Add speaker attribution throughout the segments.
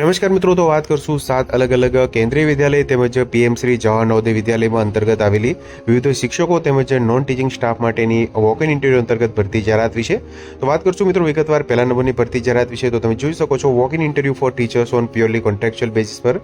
Speaker 1: નમસ્કાર મિત્રો, તો વાત કરશું સાત અલગ અલગ કેન્દ્રીય વિદ્યાલય તેમજ પીએમ શ્રી જવાહર નવોદય વિદ્યાલયમાં અંતર્ગત આવેલી વિવિધ શિક્ષકો તેમજ નોન ટીચિંગ સ્ટાફ માટેની વોક ઇન ઇન્ટરવ્યુ અંતર્ગત ભરતી જાહેરાત વિશે. તો વાત કરશું મિત્રો વિગતવાર પહેલા નંબરની ભરતી જાહેરાત વિશે. તો તમે જોઈ શકો છો walk in interview for teachers on purely contractual basis પર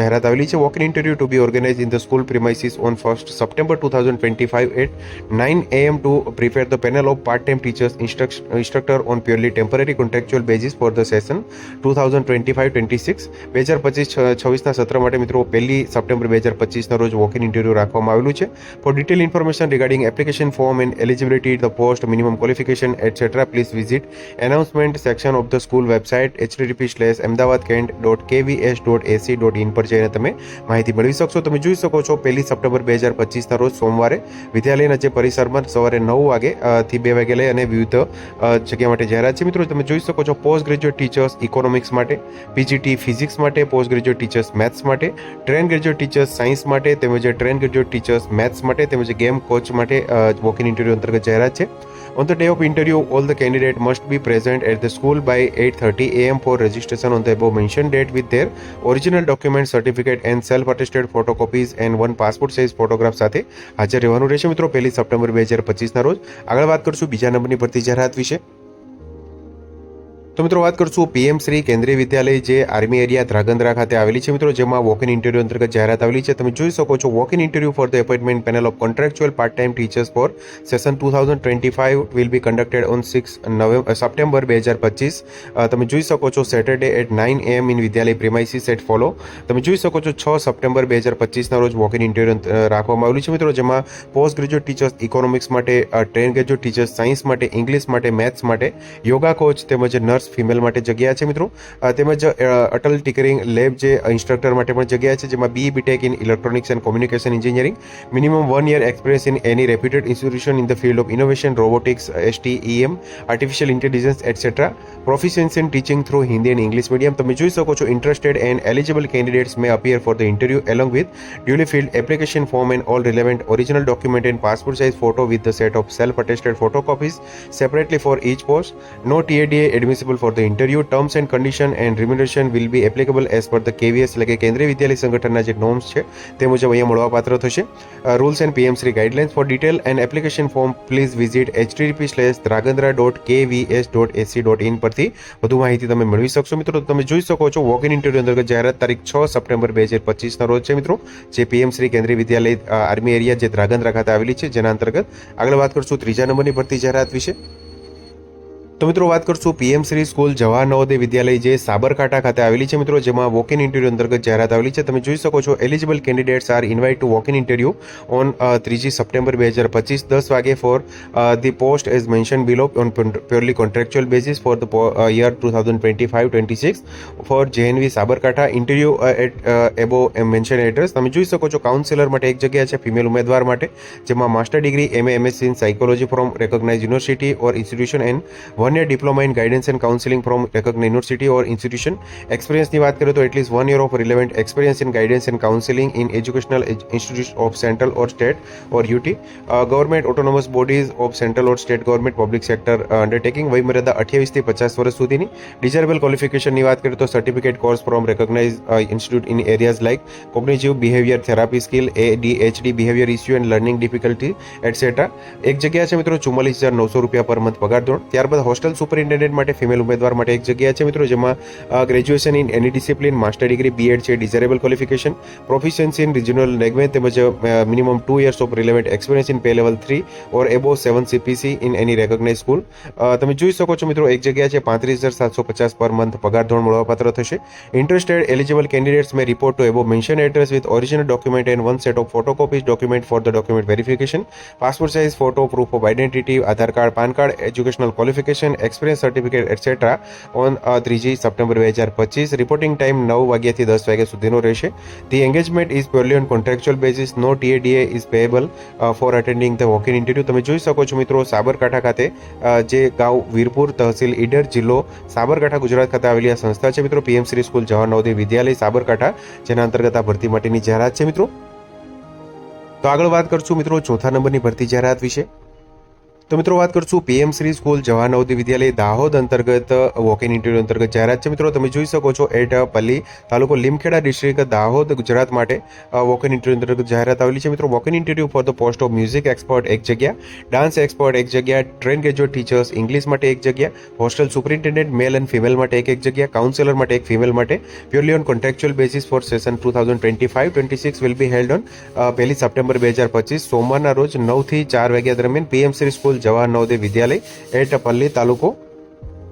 Speaker 1: જાહેરાત આવેલી છે. Walk in interview to be organise in the school premises on first September two thousand twenty five at nine AM to prepare the panel of part time teachers instructor on purely temporary contractual basis for the session two thousand twenty five twenty six. બે હજાર પચીસ છવ્વીસના સત્ર માટે મિત્રો પહેલી September બે હજાર પચીસના રોજ વોક ઇન ઇન્ટરવ્યુ રાખવામાં આવેલું છે. For detail information regarding application form and eligibility the post minimum qualification etcetera please visit announcement section of the school website HTTP slash Ahmedabad cantt dot KVS dot AC dot in પર જઈને તમે માહિતી મેળવી શકશો. તમે જોઈ શકો છો, પહેલી સપ્ટેમ્બર બે હજાર પચીસના રોજ સોમવારે વિદ્યાલયના જે પરિસરમાં સવારે નવ વાગે થી બે વાગે લઈ અને વિવિધ જગ્યા માટે જાહેરાત છે. મિત્રો, તમે જોઈ શકો છો પોસ્ટ ગ્રેજ્યુએટ ટીચર્સ ઇકોનોમિક્સ માટે પીજીટી ફિઝિક્સ માટે પોસ્ટ ગ્રેજ્યુએટ ટીચર્સ મેથ્સ માટે ટ્રેન ગ્રેજ્યુએટ ટીચર્સ સાયન્સ માટે તેમજ ટ્રેન ગ્રેજ્યુએટ ટીચર્સ મેથ્સ માટે તેમજ ગેમ કોચ માટે વોક ઇન ઇન્ટરવ્યુ અંતર્ગત જાહેરાત છે On the day of interview, all the candidate must be present at the school by 8:30 a.m. for registration on the above mentioned date with their original document, certificate and self-attested photocopies and one passport size photograph સાથે હાજર રહેવાનું રહેશે મિત્રો પહેલી September બે હજાર પચીસના રોજ આગળ વાત કરશું બીજા નંબરની ભરતી જાહેરાત વિશે તો મિત્રો વાત કરશું પીએમ શ્રી કેન્દ્રીય વિદ્યાલય જે આર્મી એરિયા ધ્રાગંદ્રા ખાતે આવેલી છે. મિત્રો, જેમાં વોક ઇન ઇન્ટરવ્યુ અંતર્ગત જાહેરાત આવેલી છે. તમે જોઈ શકો છો walk in interview for the appointment panel of contractual part time teachers for session two thousand twenty five will be conducted on six November September બે હજાર પચીસ તમે જોઈ શકો છો Saturday at nine AM in Vidyalaya premises at follow તમે જોઈ શકો છો, છ સપ્ટેમ્બર બે હજાર પચીસના રોજ વોક ઇન ઇન્ટરવ્યુ રાખવામાં આવેલું છે. મિત્રો, જેમાં પોસ્ટ ગ્રેજ્યુએટ ટીચર્સ ઇકોનોમિક્સ માટે ટ્રેન ગ્રેજ્યુએટ ટીચર્સ સાયન્સ માટે ઇંગ્લિશ માટે મેથ્સ માટે યોગા કોચ તેમજ નર્સ ફિમેલ માટે જગ્યા છે મિત્રો. અ, તેમજ અ, અટલ ટિકરિંગ લેબ જે ઇન્સ્ટ્રક્ટર માટે પણ જગ્યા છે જેમાં B BTech in electronics and communication engineering minimum one year experience in any reputed institution in the field of innovation robotics STEM artificial intelligence etcetera proficiency in teaching through Hindi and English medium તમે જોઈ શકો છો interested and eligible candidates may appear for the interview along with duly filled application form and all relevant original document and passport size photo with the set of self attested photocopies separately for each post. No TADA admissible for the interview. Terms and condition and remuneration will be applicable as per the KVS એટલે કે કેન્દ્રીય વિદ્યાલય સંગઠનના જે norms છે, તે મુજબ અહીંયા મળવાપાત્ર થશે. Rules and PM Shri guidelines for detail and application form please visit HTTP slash Dhrangadhra dot KVS dot AC dot in પરથી વધુ માહિતી તમે મેળવી શકશો. મિત્રો તમે જોઈ શકો છો વોક ઇન ઇન્ટરવ્યુ અંતર્ગત જાહેરાત તારીખ છ સપ્ટેમ્બર બે હજાર પચીસના રોજ છે. મિત્રો, જે પીએમ શ્રી કેન્દ્રીય વિદ્યાલય આર્મી એરિયા જે ધ્રાગંદ્રા ખાતે આવેલી છે, જેના અંતર્ગત આગળ વાત કરશું ત્રીજા નંબરની ભરતી જાહેરાત વિશે. તો મિત્રો વાત કરશું પીએમ શ્રી સ્કૂલ જવાહર નવોદય વિદ્યાલય જે સાબરકાંઠા ખાતે આવેલી છે મિત્રો, જેમાં વોક ઇન ઇન્ટરવ્યુ અંતર્ગત જાહેરાત આવેલી છે. તમે જોઈ શકો છો eligible candidates are invite to walk in interview on ત્રીજી સપ્ટેમ્બર બે હજાર પચીસ, દસ વાગે for the post as mention below on purely contractual basis for the year two thousand twenty five twenty six for JNV Sabarkantha interview at above mention address તમે જોઈ શકો છો કાઉન્સિલર માટે એક જગ્યા છે ફિમેલ ઉમેદવાર માટે, જેમાં master degree MA MSc in psychology from recognise university or institution and one year diploma in guidance and counselling from recognise university or institution એક્સપિરિયન્સની વાત કરીએ તો at least one year of relevant experience in guidance and counselling in educational institute of central or state or UT government autonomous bodies of central or state government public sector undertaking વયમર્યાદા અઠ્યાવીસથી પચાસ વર્ષ સુધીની desirable ક્વોલિફિકેશનની વાત કરીએ તો certificate course from recognise institute in areas like cognitive behaviour therapy skill ADHD behaviour issue and learning difficulty etcetera એક જગ્યા છે મિત્રો ચુમ્માલીસ હજાર નવસો રૂપિયા પર મંથ પગાર ધોરણ ત્યારબાદ હોસ્ટેલ સુપરિન્ટેન્ડન્ટ માટે ફિમેલ ઉમેદવાર માટે એક જગ્યા છે મિત્રો, જેમાં graduation in any discipline master degree BEd છે, desirable qualification, proficiency in regional language તેમજ minimum two years of relevant experience in pay level three or above seven CPC in any recognise school. તમે જોઈ શકો છો મિત્રો, એક જગ્યા છે, પાંત્રીસ હજાર સાતસો પચાસ પર મંથ પગાર ધોરણ મળવાપાત્ર થશે. Interested eligible candidates may report to above mention address with original document and one set of photocopies document for the document verification passport size photo proof of identity Aadhaar card PAN card educational qualification
Speaker 2: qualification experience certificate etcetera on ત્રીજી September બે હજાર પચીસ reporting time નવ વાગ્યાથી દસ વાગ્યા સુધીનો રહેશે the engagement is purely on contractual basis no TADA is payable for attending the walk in interview તમે જોઈ શકો છો મિત્રો, સાબરકાંઠા ખાતે જે ગાંવ વીરપુર તહસીલ ઈડર જિલ્લો સાબરકાંઠા, ગુજરાત ખાતે આવેલી આ સંસ્થા છે મિત્રો. પીએમ શ્રી સ્કૂલ જવાહર નવોદય વિદ્યાલય સાબરકાંઠા, જેના અંતર્ગત આ ભરતી માટેની જાહેરાત છે મિત્રો. તો આગળ વાત કરશું મિત્રો ચોથા નંબરની ભરતી જાહેરાત વિશે. તો મિત્રો વાત કરશું પીએમ શ્રી સ્કૂલ જવાહર નવોદય વિદ્યાલય દાહોદ અંતર્ગત વોક ઇન ઇન્ટરવ્યુ અંતર્ગત જાહેરાત છે. મિત્રો તમે જોઈ શકો છો, એટ પલ્લી તાલુકો લીમખેડા ડિસ્ટ્રિક્ટ દાહોદ, ગુજરાત માટે વોક ઇન ઇન્ટરવ્યુ અંતર્ગત જાહેરાત આવેલી છે. મિત્રો walk in interview for the post of music expert એક જગ્યા ડાન્સ એક્સપર્ટ એક જગ્યા ટ્રેન ગ્રેજ્યુએટ ટીચર્સ ઇંગ્લિશ માટે એક જગ્યા hostel superintendent male and female માટે એક એક જગ્યા કાઉન્સેલર માટે એક ફિમેલ માટે. Purely on contractual basis for session two thousand twenty five twenty six will be held on પહેલી સપ્ટેમ્બર બે હજાર પચીસ, સોમવારના રોજ નવથી ચાર વાગ્યા દરમિયાન PM Shri school Jawahar Navodaya Vidyalaya at Palli તાલુકો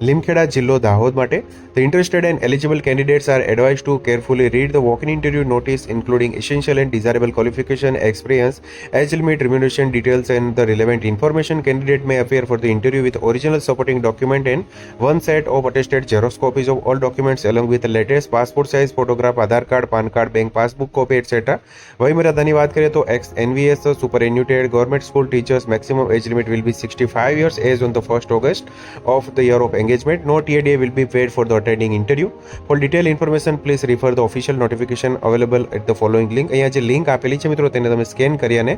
Speaker 2: લીમખેડા જિલ્લો દાહોદ માટે the interested and eligible candidates are advise to carefully read the walk in interview notice including essential and desirable qualification, experience, age limit, remuneration details, and the relevant information. Candidate may appear for the interview with original supporting document and one set of attested xerox copies of all documents along with the latest passport size photograph, Aadhaar card PAN card bank passbook copy etcetera વયમર્યાદાની વાત કરીએ તો ex NVS superannuated government school teachers maximum age limit will be sixty five years age on the first August of the year of engagement. No TADA will be paid for the attending interview. For detailed information, please refer the official notification available at the following link. અહીંયા જે link આપેલી છે મિત્રો તેને તમે scan કરી અને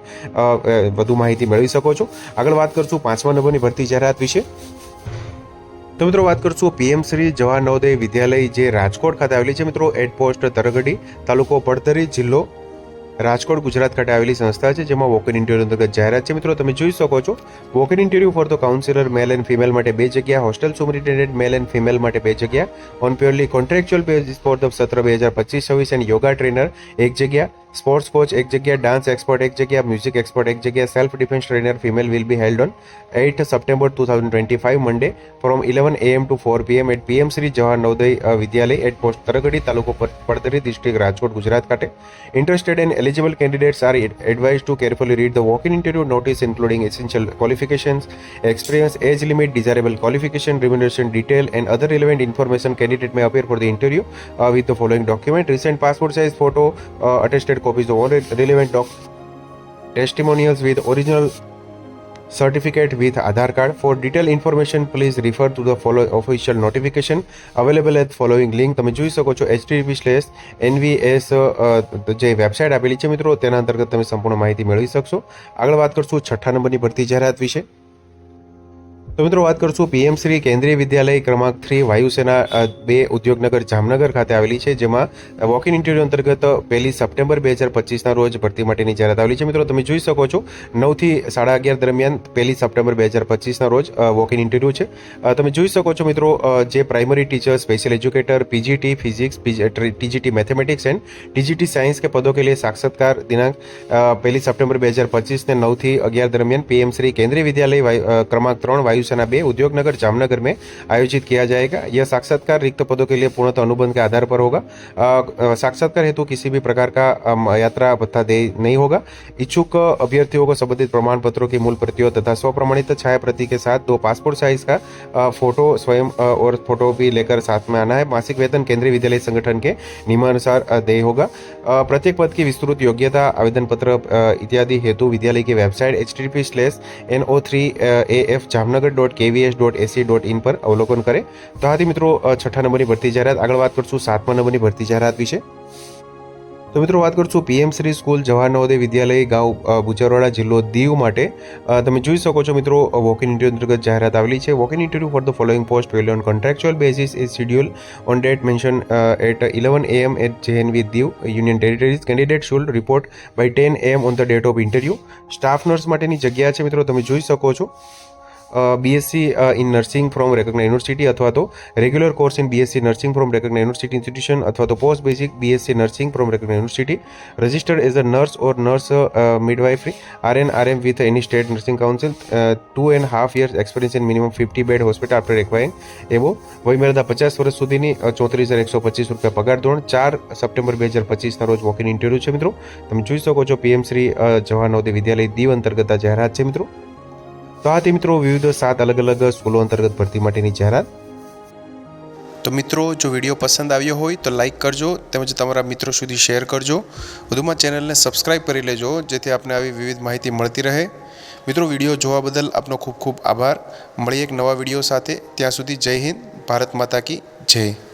Speaker 2: વધુ માહિતી મેળવી શકો છો આગળ વાત કરશું પાંચમા નંબરની ભરતી જાહેરાત વિશે તો મિત્રો વાત કરશું પીએમ શ્રી જવાહર નવોદય વિદ્યાલય જે રાજકોટ ખાતે આવેલી છે મિત્રો એડ પોસ્ટ તરગડી તાલુકો પડતરી જિલ્લો રાજકોટ ગુજરાત ખાતે આવેલી સંસ્થા છે, જેમાં વોક ઇન ઇન્ટરવ્યુ અંતર્ગત જાહેરાત છે. મિત્રો, તમે જોઈ શકો છો walk in interview for the counsellor male and female માટે બે જગ્યા hostel superintendent male and female માટે બે જગ્યા. On purely contractual basis for the સત્ર બે હજાર પચીસ, છવ્વીસ એન્ડ યોગા ટ્રેનર એક જગ્યા. સ્પોર્ટ્સ કોચ એક જગ્યા ડાન્સ એક્સપર્ટ એક જગ્યા મ્યુઝિક એક્સપર્ટ એક જગ્યા self defence trainer female will be held on eight September two thousand twenty five Monday from eleven AM to four PM at PM Shri Jawahar Navodaya Vidyalaya at post Targadi તાલુકો પડતરી district Rajkot Gujarat ખાતે interested and eligible candidates are advise to carefully read the walk in interview notice including essential qualifications, experience age limit, desirable qualification, remuneration detail, and other relevant information. Candidate may appear for the interview uh, with the following document: recent passport size photo, uh, attested copies of all relevant doc- testimonials with original certificate with Aadhaar card. For detailed information, please refer to the follow official notification available at following link. તમે જોઈ શકો છો http slash nvs જે website આપેલી છે મિત્રો તેના અંતર્ગત તમે સંપૂર્ણ માહિતી મેળવી શકશો આગળ વાત કરશું છઠ્ઠા નંબરની ભરતી જાહેરાત વિશે તો મિત્રો વાત કરશું પીએમ શ્રી કેન્દ્રીય વિદ્યાલય ક્રમાંક થ્રી વાયુસેના બે ઉદ્યોગનગર જામનગર ખાતે આવેલી છે, જેમાં વોક ઇન ઇન્ટરવ્યૂ અંતર્ગત પહેલી સપ્ટેમ્બર બે હજાર પચીસના રોજ ભરતી માટેની જાહેરાત આવેલી છે. મિત્રો, તમે જોઈ શકો છો, નવથી સાડા અગિયાર દરમિયાન પહેલી સપ્ટેમ્બર બે હજાર પચીસના રોજ વોક ઇન ઇન્ટરવ્યૂ છે. તમે જોઈ શકો છો મિત્રો જે primary teacher special educator PGT physics TGT mathematics and TGT science કે પદો કે લીએ સાક્ષાત્કાર દિનાંક પહેલી સપ્ટેમ્બર બે હજાર પચીસને નવથી અગિયાર દરમિયાન પીએમ શ્રી કેન્દ્રીય વિદ્યાલય ક્રમાંક ત્રણ વાયુ वायुसेना बे उद्योगनगर जामनगर में आयोजित किया जाएगा। यह साक्षात्कार रिक्त पदों के लिए पूर्णतः अनुबंध के आधार पर होगा। साक्षात्कार हेतु किसी भी प्रकार का यात्रा भत्ता दे, नहीं होगा। इच्छुक अभ्यर्थियों को संबंधित प्रमाण पत्रों की मूल प्रतियों तथा स्वप्रमाणित छाया प्रति के साथ दो पासपोर्ट साइज़ का फ़ोटो स्वयं और फ़ोटो भी लेकर साथ में आना है। मासिक वेतन केंद्रीय विद्यालय संगठन के नियमानुसार देय होगा। प्रत्येक पद की विस्तृत योग्यता, आवेदन पत्र इत्यादि हेतु विद्यालय की website H T P slash N O three A F Jamnagar dot KVS dot AC dot in પર અવલોકન કરે. તો આથી મિત્રો છઠ્ઠા નંબરની ભરતી જાહેરાત આગળ વાત કરશું સાતમા નંબરની ભરતી જાહેરાત વિશે. તો મિત્રો, વાત કરશું પીએમ શ્રી સ્કૂલ જવાહર નવોદય વિદ્યાલય ગાંવ બુચરવાડા જિલ્લો દીવ માટે. તમે જોઈ શકો છો મિત્રો વોક ઇન ઇન્ટરવ્યુ અંતર્ગત જાહેરાત આવેલી છે. Walk in interview for the following post પેલ on contractual basis is schedule on date mention at eleven AM at JNV Diu union territories candidate should report by ten AM on the date of interview staff nurse માટેની જગ્યા છે મિત્રો, તમે જોઈ શકો છો. BSc in nursing from recognise university અથવા તો regular course in BSc nursing from recognise university institution અથવા તો post basic BSc nursing from recognise university registered as a nurse or nurse midwifery RN RM with any state nursing council two and half years experience in minimum fifty bed hospital after requiring એવો વયમર્યાદા પચાસ વર્ષ સુધીની ચોત્રીસ હજાર એકસો પચીસ રૂપિયા પગાર ધોરણ ચાર સપ્ટેમ્બર બે હજાર પચીસના રોજ વોક ઇન ઇન્ટરવ્યુ છે મિત્રો તમે જોઈ શકો છો પીએમ શ્રી જવાહર નવોદય વિદ્યાલય દીવ અંતર્ગત જાહેરાત છે મિત્રો તો આ તે મિત્રો વિવિધ સાત અલગ અલગ સ્કૂલો અંતર્ગત ભરતી માટેની જાહેરાત.
Speaker 1: તો મિત્રો, જો વીડિયો પસંદ આવ્યો હોય તો લાઈક કરજો તેમજ તમારા મિત્રો સુધી શેર કરજો. વધુમાં ચેનલને સબસ્ક્રાઈબ કરી લેજો, જેથી આપને આવી વિવિધ માહિતી મળતી રહે. મિત્રો, વીડિયો જોવા બદલ આપનો ખૂબ ખૂબ આભાર. મળીએ એક નવા વીડિયો સાથે. ત્યાં સુધી જય હિન્દ, ભારત માતા કી જય.